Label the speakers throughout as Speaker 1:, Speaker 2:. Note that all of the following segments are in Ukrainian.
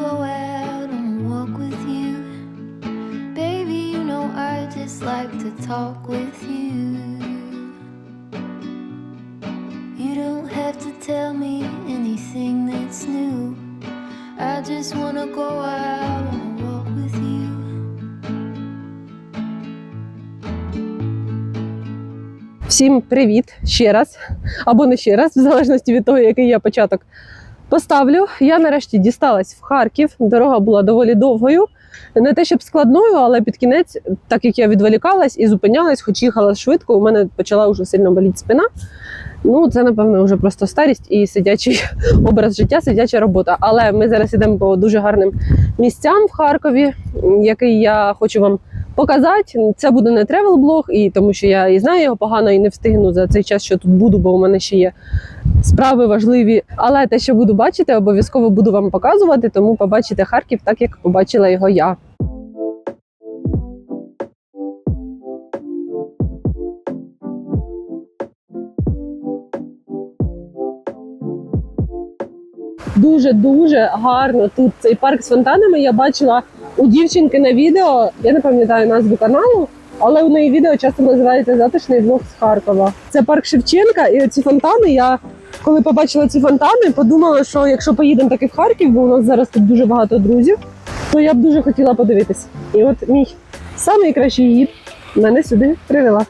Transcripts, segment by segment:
Speaker 1: go out on a walk with you. Baby, you know I just like to talk with you. You don't have to tell me anything that's new. I just wanna go out on a walk with you.
Speaker 2: Всім привіт ще раз, або не ще раз, в залежності від того, який я початок поставлю. Я нарешті дісталась в Харків. Дорога була доволі довгою. Не те, щоб складною, але під кінець, так як я відволікалась і зупинялась, хоч їхала швидко, у мене почала вже сильно боліти спина. Ну, це, напевно, вже просто старість і сидячий образ життя, сидяча робота. Але ми зараз йдемо по дуже гарним місцям в Харкові, який я хочу вам показати. Це буде не тревел блог, і тому що я і знаю його погано і не встигну за цей час, що тут буду, бо у мене ще є справи важливі. Але те, що буду бачити, обов'язково буду вам показувати, тому побачите Харків так, як побачила його я. Дуже дуже гарно тут цей парк з фонтанами. Я бачила у дівчинки на відео. Я не пам'ятаю назву каналу, але у неї відео часто називається Затишний влог з Харкова. Це парк Шевченка, і ці фонтани. Я коли побачила ці фонтани, подумала, що якщо поїдемо таки в Харків, бо у нас зараз тут дуже багато друзів, то я б дуже хотіла подивитися. І от мій найкращий гід мене сюди привела.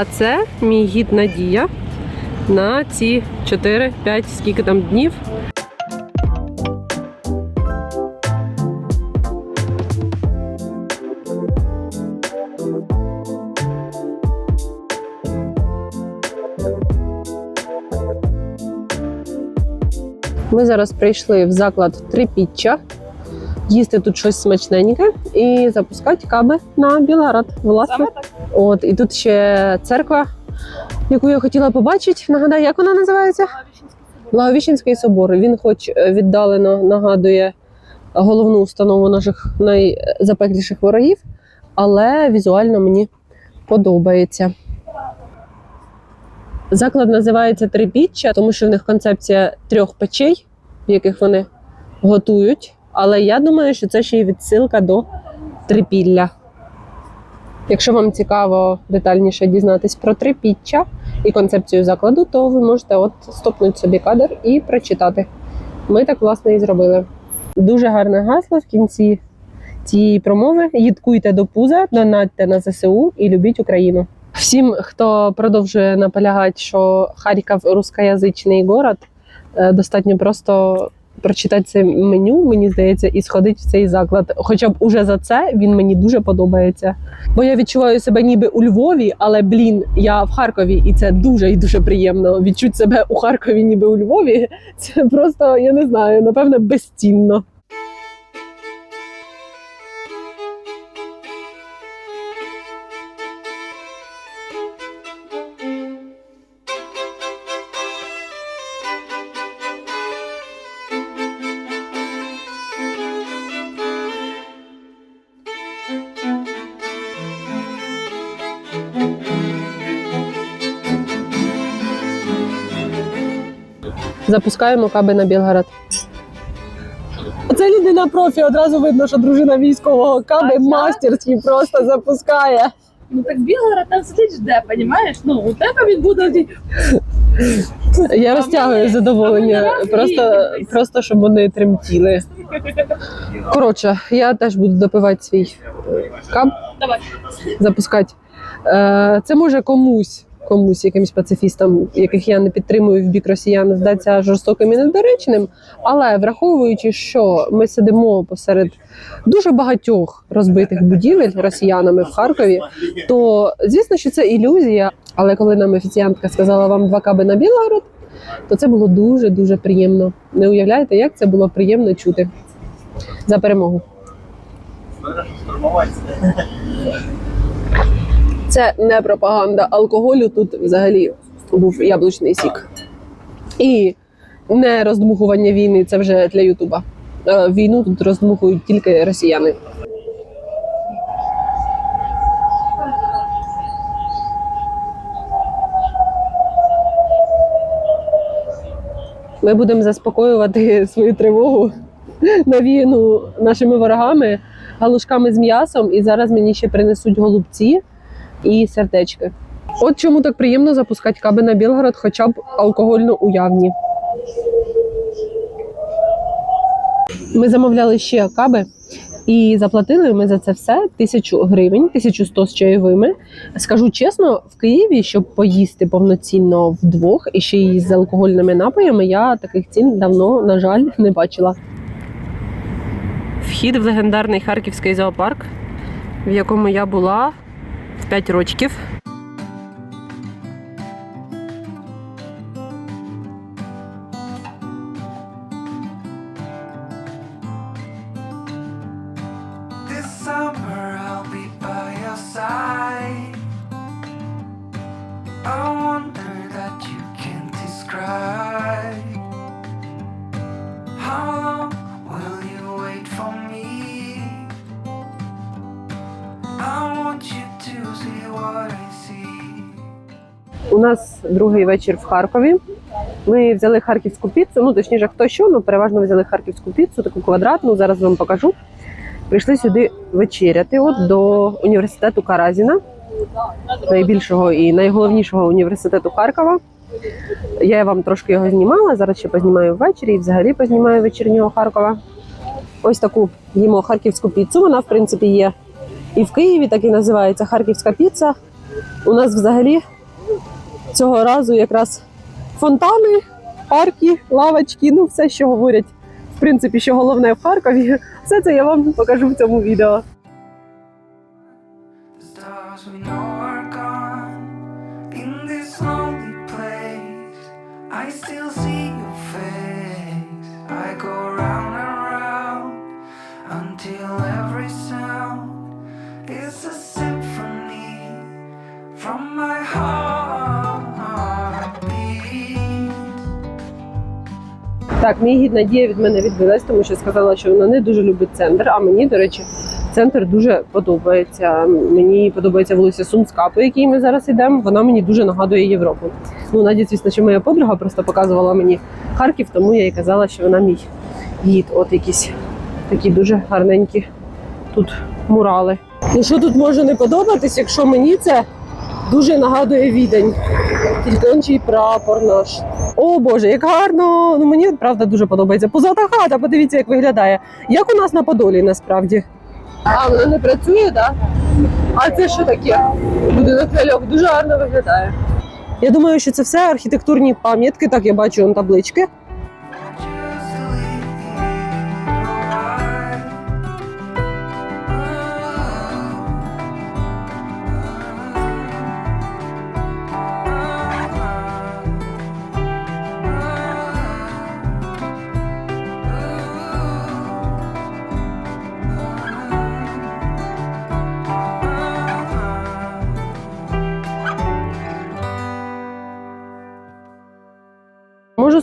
Speaker 2: А це мій гід Надія на ці 4-5 скільки там днів. Ми зараз прийшли в заклад Трипіччя. Їсти тут щось смачненьке і запускати каби на Білград. Власне. От і тут ще церква, яку я хотіла побачити. Нагадаю, як вона називається? Благовіщенський собор. Він, хоч е, віддалено нагадує головну установу наших найзапекліших ворогів, але візуально мені подобається. Заклад називається Трипіччя, тому що в них концепція трьох печей, в яких вони готують. Але я думаю, що це ще й відсилка до трипілля. Якщо вам цікаво детальніше дізнатись про трипіччя і концепцію закладу, то ви можете от стопнути собі кадр і прочитати. Ми так власне і зробили. Дуже гарне гасло в кінці цієї промови. Їдкуйте до пуза, донатьте на ЗСУ і любіть Україну. Всім, хто продовжує наполягати, що Харків рускоязичний город, е, достатньо просто прочитати це меню, мені здається, і сходити в цей заклад. Хоча б уже за це він мені дуже подобається. Бо я відчуваю себе ніби у Львові, але блін, я в Харкові, і це дуже і дуже приємно. Відчути себе у Харкові, ніби у Львові. Це просто я не знаю, напевне, безцінно. Запускаємо каби на Білгород. Оце людина профі, одразу видно, що дружина військового каби мастерський просто запускає.
Speaker 3: Ну так Білгород там сидить жде, понімаєш? Ну, у тебе він буде.
Speaker 2: Я розтягую задоволення, просто, просто щоб вони тремтіли. Коротше, я теж буду допивати свій
Speaker 3: Давай.
Speaker 2: запускати. Е, Це може комусь комусь, якимсь пацифістам, яких я не підтримую в бік росіян, здаться жорстоким і недоречним. Але враховуючи, що ми сидимо посеред дуже багатьох розбитих будівель росіянами в Харкові, то звісно, що це ілюзія. Але коли нам офіціантка сказала вам два каби на Білгород, то це було дуже дуже приємно. Не уявляєте, як це було приємно чути за перемогу. Це не пропаганда алкоголю. Тут взагалі був яблучний сік. І не роздмухування війни, це вже для Ютуба. Е, Війну тут роздмухують тільки росіяни. Ми будемо заспокоювати свою тривогу, навіяну нашими ворогами, галушками з м'ясом. І зараз мені ще принесуть голубці і сердечки. От чому так приємно запускати каби на Білгород, хоча б алкогольно уявні. Ми замовляли ще каби і заплатили ми за це все тисячу гривень, 1100 з чайовими. Скажу чесно, в Києві, щоб поїсти повноцінно вдвох і ще й з алкогольними напоями, я таких цін давно, на жаль, не бачила. Вхід в легендарний харківський зоопарк, в якому я була 5 років.
Speaker 4: This summer
Speaker 2: нас другий вечір в Харкові. Ми взяли харківську піцу. Ну точніше, хто що, ну переважно взяли харківську піцу, таку квадратну. Зараз вам покажу. Прийшли сюди вечеряти от до університету Каразіна, найбільшого і найголовнішого університету Харкова. Я вам трошки його знімала. Зараз ще познімаю ввечері і взагалі познімаю вечірнього Харкова. Ось таку їмо харківську піцу. Вона, в принципі, є і в Києві, так і називається харківська піца. У нас взагалі цього разу якраз фонтани, парки, лавочки, ну все, що говорять, в принципі, що головне в Харкові. Все це я вам покажу в цьому відео. Так, мій гід Надія від мене відбилась, тому що сказала, що вона не дуже любить центр. А мені, до речі, центр дуже подобається. Мені подобається вулиця Сумська, по якій ми зараз йдемо. Вона мені дуже нагадує Європу. Ну, Надя, звісно, що моя подруга просто показувала мені Харків, тому я їй казала, що вона мій гід. От якісь такі дуже гарненькі тут мурали. Ну що тут може не подобатись, якщо мені це дуже нагадує відень. Тільки прапор наш. О Боже, як гарно! Ну мені правда дуже подобається. Позата хата, подивіться, як виглядає. Як у нас на Подолі насправді. А, вона не працює, так? А це що таке? Будинок ляльок дуже гарно виглядає. Я думаю, що це все архітектурні пам'ятки. Так, я бачу он таблички.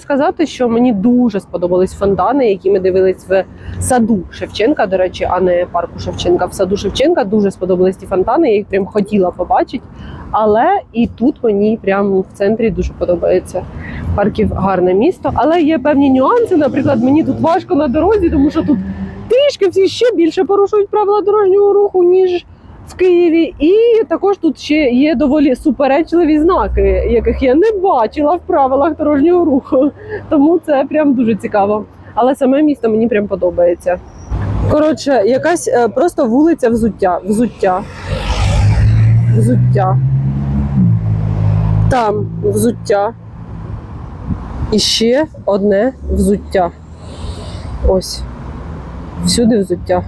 Speaker 2: Сказати, що мені дуже сподобались фонтани, які ми дивились в саду Шевченка. До речі, а не парку Шевченка. В саду Шевченка дуже сподобались ті фонтани. Я їх прям хотіла побачити. Але і тут мені прямо в центрі дуже подобається. Харків гарне місто, але є певні нюанси. Наприклад, мені тут важко на дорозі, тому що тут трішки всі ще більше порушують правила дорожнього руху, ніж в Києві. І також тут ще є доволі суперечливі знаки, яких я не бачила в правилах дорожнього руху. Тому це прям дуже цікаво. Але саме місто мені прям подобається. Коротше, якась е, просто вулиця взуття. Взуття. Взуття. Там взуття. І ще одне взуття. Ось. Всюди взуття.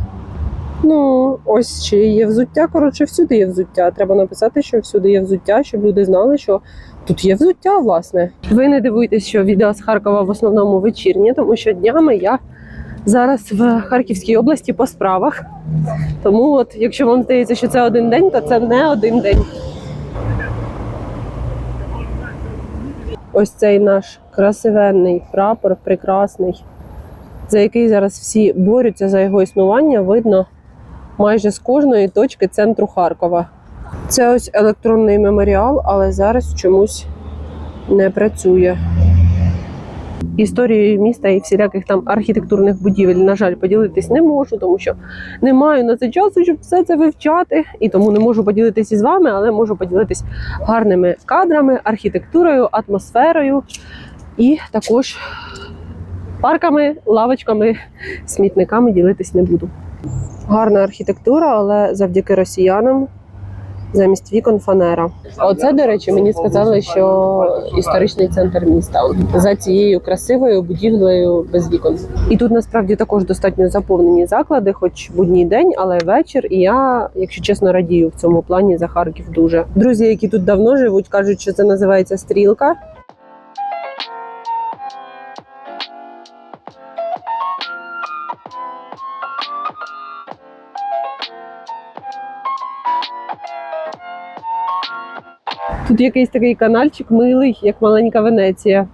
Speaker 2: Ну, ось ще є взуття. Коротше, всюди є взуття. Треба написати, що всюди є взуття, щоб люди знали, що тут є взуття, власне. Ви не дивуйтесь, що відео з Харкова в основному вечірнє, тому що днями я зараз в Харківській області по справах. Тому, от, якщо вам здається, що це один день, то це не один день. Ось цей наш красивенний прапор, прекрасний, за який зараз всі борються за його існування, видно майже з кожної точки центру Харкова. Це ось електронний меморіал, але зараз чомусь не працює. Історією міста і всіляких там архітектурних будівель, на жаль, поділитись не можу, тому що не маю на це часу, щоб все це вивчати, і тому не можу поділитися з вами, але можу поділитись гарними кадрами, архітектурою, атмосферою і також парками, лавочками, смітниками ділитись не буду. Гарна архітектура, але завдяки росіянам замість вікон фанера. Оце, до речі, мені сказали, що історичний центр міста за цією красивою будівлею без вікон. І тут насправді також достатньо заповнені заклади, хоч будній день, але вечір. І я, якщо чесно, радію в цьому плані за Харків дуже. Друзі, які тут давно живуть, кажуть, що це називається стрілка. Тут якийсь такий канальчик милий, як маленька Венеція.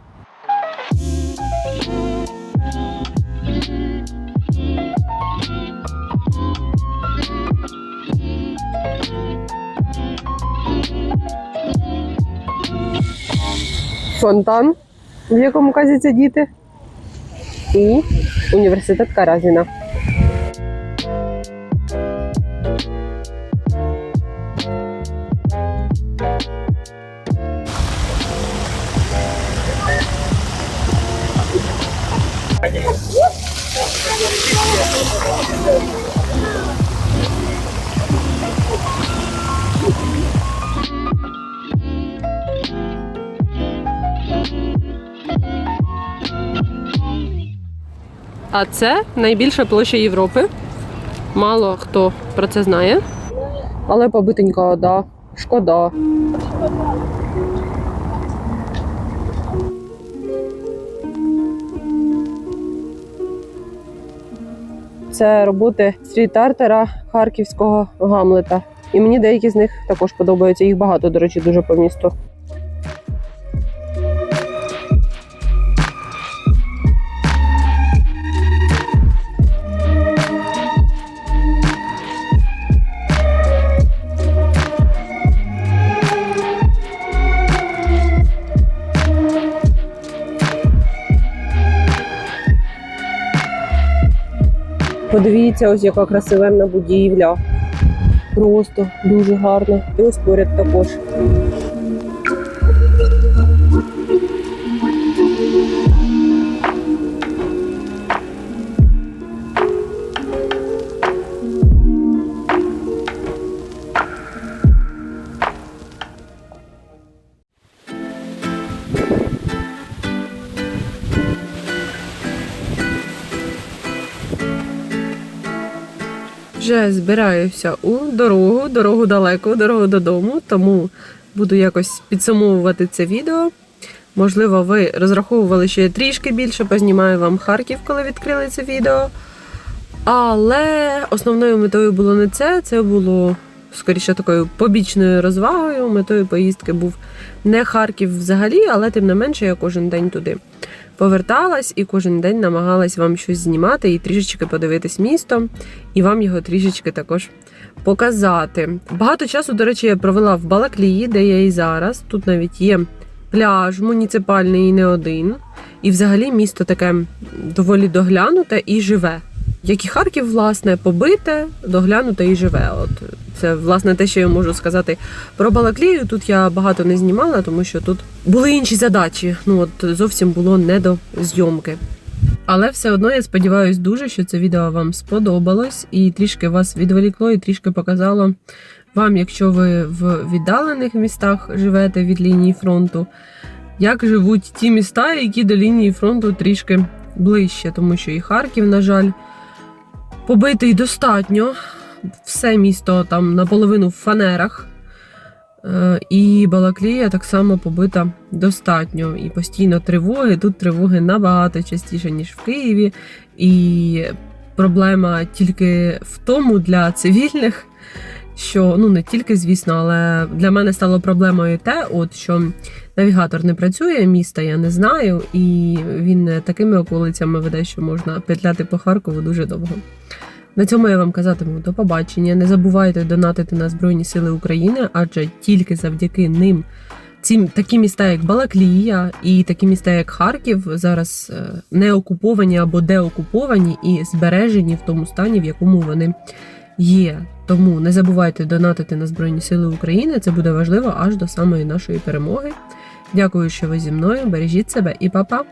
Speaker 2: Фонтан, в якому казяться діти. І університет Каразіна. А це найбільша площа Європи. Мало хто про це знає. Але побитенька, да. Шкода. Це роботи стріт-артера харківського Гамлета. І мені деякі з них також подобаються. Їх багато, до речі, дуже по місту. Подивіться, ось яка красивенна будівля. Просто дуже гарно. І ось поряд також. Вже збираюся у дорогу, дорогу далеко, дорогу додому, тому буду якось підсумовувати це відео. Можливо, ви розраховували, що я трішки більше познімаю вам Харків, коли відкрили це відео. Але основною метою було не це, це було скоріше такою побічною розвагою. Метою поїздки був не Харків взагалі, але тим не менше я кожен день туди поверталась і кожен день намагалась вам щось знімати і трішечки подивитись місто, і вам його трішечки також показати. Багато часу, до речі, я провела в Балаклії, де я і зараз. Тут навіть є пляж муніципальний і не один. І взагалі місто таке доволі доглянуте і живе. Як і Харків, власне, побите, доглянуте і живе. От це власне те, що я можу сказати про Балаклію. Тут я багато не знімала, тому що тут були інші задачі. Ну от зовсім було не до зйомки. Але все одно я сподіваюся дуже, що це відео вам сподобалось і трішки вас відволікло, і трішки показало вам, якщо ви в віддалених містах живете від лінії фронту, як живуть ті міста, які до лінії фронту трішки ближче, тому що і Харків, на жаль, побитий достатньо. Все місто там наполовину в фанерах. Е, І Балаклія так само побита достатньо. І постійно тривоги. Тут тривоги набагато частіше, ніж в Києві. І проблема тільки в тому для цивільних, що ну не тільки, звісно, але для мене стало проблемою те, от що навігатор не працює, міста я не знаю, і він такими околицями веде, що можна петляти по Харкову дуже довго. На цьому я вам казатиму до побачення. Не забувайте донатити на Збройні Сили України, адже тільки завдяки ним. Ці такі міста, як Балаклія, і такі міста, як Харків, зараз е, не окуповані або деокуповані і збережені в тому стані, в якому вони є. Тому не забувайте донатити на Збройні Сили України. Це буде важливо аж до самої нашої перемоги. Дякую, що ви зі мною. Бережіть себе і па-па!